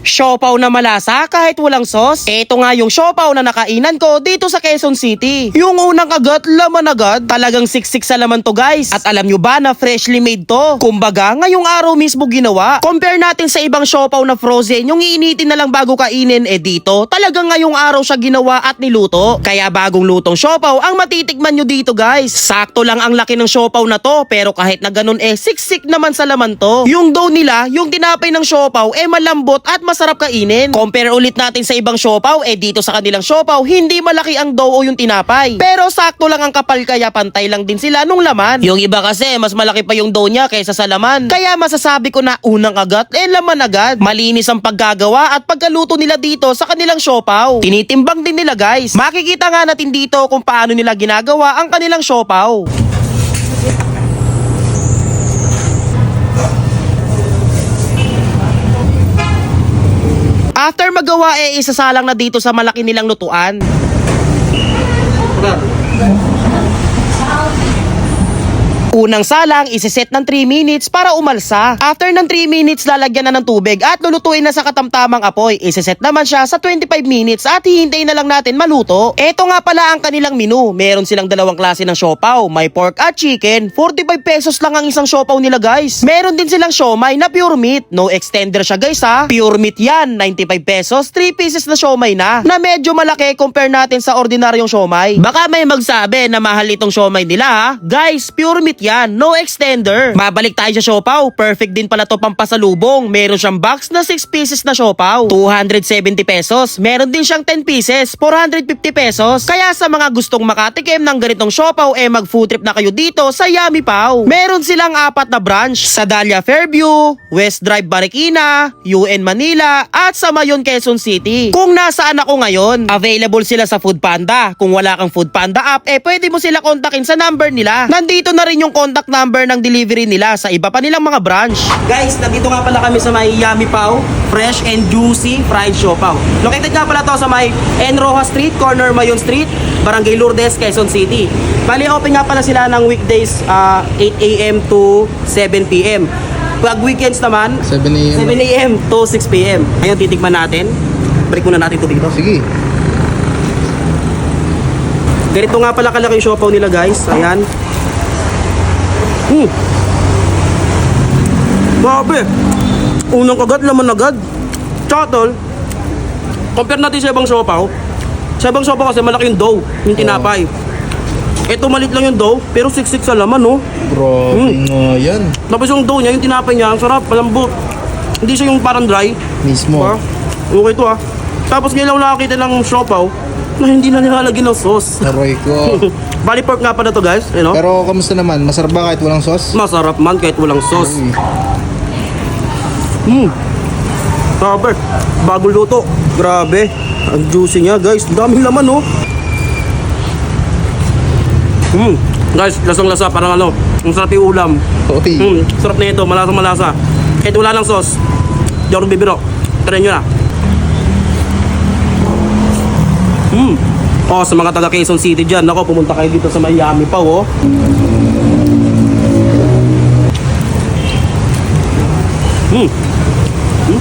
Siopaw na malasa kahit walang sauce. Ito nga yung siopaw na nakainan ko dito sa Quezon City. Yung unang kagat, laman agad. Talagang siksik sa laman to guys. At alam nyo ba na freshly made to? Kumbaga, ngayong araw mismo ginawa. Compare natin sa ibang siopaw na frozen, yung iinitin na lang bago kainin, eh dito, talagang ngayong araw siya ginawa at niluto. Kaya bagong lutong siopaw ang matitikman nyo dito guys. Sakto lang ang laki ng siopaw na to, pero kahit na ganun eh, siksik naman sa laman to. Yung dough nila, yung tinapay ng siopaw, eh malambot at masarap kainin. Compare ulit natin sa ibang siopaw, eh dito sa kanilang siopaw, hindi malaki ang dough o yung tinapay. Pero sakto lang ang kapal kaya pantay lang din sila nung laman. Yung iba kasi, mas malaki pa yung dough niya kaysa sa laman. Kaya masasabi ko na unang agat, eh laman agad. Malinis ang paggagawa at pagkaluto nila dito sa kanilang siopaw. Tinitimbang din nila guys. Makikita nga natin dito kung paano nila ginagawa ang kanilang siopaw. After magawa eh isasalang na dito sa malaki nilang lutuan. Unang salang, isiset ng 3 minutes para umalsa. After ng 3 minutes, lalagyan na ng tubig at lulutuin na sa katamtamang apoy. Isiset naman siya sa 25 minutes at hihintayin na lang natin maluto. Ito nga pala ang kanilang menu. Meron silang dalawang klase ng siopaw. May pork at chicken. 45 pesos lang ang isang siopaw nila guys. Meron din silang siomay na pure meat. No extender siya guys ha. Pure meat yan. 95 pesos. 3 pieces na siomay na. Na medyo malaki compare natin sa ordinaryong siomay. Baka may magsabi na mahal itong siomay nila ha. Guys, pure meat yan. No extender. Mabalik tayo sa siopaw. Perfect din pala to pampasalubong. Meron siyang box na 6 pieces na siopaw. 270 pesos. Meron din siyang 10 pieces. 450 pesos. Kaya sa mga gustong makatikim ng ganitong siopaw, eh mag food trip na kayo dito sa Yummy Pau. Meron silang apat na branch sa Dahlia Fairview, West Drive Marikina, UN Manila, at sa Mayon Quezon City. Kung nasaan ako ngayon, available sila sa Food Panda. Kung wala kang Food Panda app, eh pwede mo sila kontakin sa number nila. Nandito na rin yung contact number ng delivery nila sa iba pa nilang mga branch. Guys, nandito nga pala kami sa may Yummy Pau, fresh and juicy fried siopaw. Located nga pala to sa may N. Rojas Street, corner Mayon Street, Barangay Lourdes, Quezon City. Bali, open nga pala sila ng weekdays ah, 8 a.m. to 7 p.m. Pag weekends naman, 7 a.m. 7 a.m. to 6 p.m. Ngayon, titikman natin. Balik muna natin tubig to. Sige. Ganito nga pala kalaki yung siopaw nila guys. Ayan. Hmm. Grabe. Unang kagat, laman agad. Tsaka tol, compare natin sa ibang siopaw. Sa ibang siopaw kasi malaki yung dough, yung tinapay. Ito malit lang yung dough, pero siksik sa laman, no? Grabe Hmm. nga yan. Tapos yung dough niya, yung tinapay niya, ang sarap, malambot. Hindi siya yung parang dry. Mismo. Diba? Okay to ah. Tapos ngayon lang nakakita ng siopaw na hindi na nilalagyan ng sauce. Aroy ko. Bali pork nga pala to guys, you know? Pero kamusta naman? Masarap ba kahit walang sauce? Masarap man kahit walang sauce. Hmm. Grabe. Bagong luto. Grabe. Ang juicy niya guys. Daming laman oh. Hmm. Guys, lasang lasa. Parang ano. Ang sarap yung ulam. Uy. Hmm. Sarap na ito. Malasang malasa. Kahit wala lang sauce. Di ako bibiro. Try nyo na. Hmm. Oh, sa mga taga Quezon City dyan, nako, pumunta kayo dito sa Miami pa, oh. Hmm. Hmm.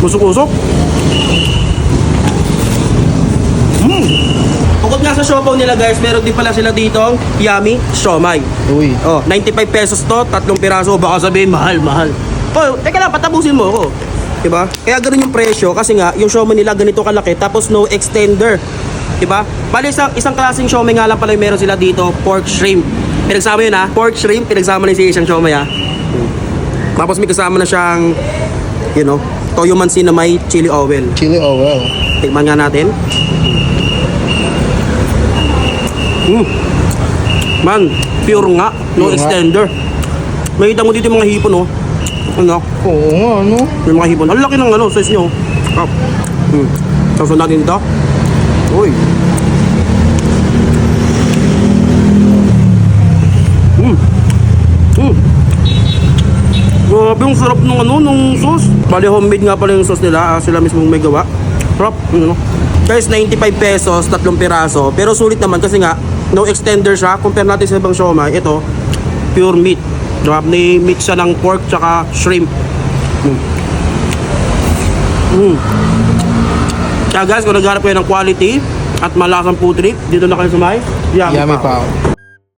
Usok-usok. Hmm. Bukod nga sa siopaw nila guys, meron din pala sila dito yummy siomay. Uy. Oh, 95 pesos to, tatlong piraso. Baka sabihin, mahal, mahal. Oh, teka lang, patabusin mo ako. Diba? Kaya ganun yung presyo kasi nga, yung siomay nila ganito kalaki, tapos no extender. Diba? Bali, isang, isang klaseng siomay nga lang pala yung meron sila dito, pork shrimp. Pinagsama yun ha, pork shrimp, pinagsama na sa isang siomay ha. Tapos may kasama na siyang, you know, toyo mansi na may chili oil. Chili well. Tikman nga natin. Mm. Man, pure nga. No Pure nga. extender. Makita mo dito yung mga hipon, oh. Ano? Oo nga, ano? Yung mga hipon. Ang laki ng ano, size nyo. Oh. Hmm. Tapos natin ito. Uy. Hmm. Hmm. Grabe yung sarap nung ano, nung sauce. Bali homemade nga pala yung sauce nila. ah, sila mismo may gawa. Sarap. Ano? Guys, 95 pesos, tatlong piraso. Pero sulit naman kasi nga, no extender siya. Compare natin sa ibang siomay. Ito, pure meat. Diba? Ni-mix siya ng pork tsaka shrimp. Hmm. Mm. Kaya guys, kung nagharap kayo ng quality at malasang food trip, dito na kayo sumay. Yummy, Yummy Pao. pao.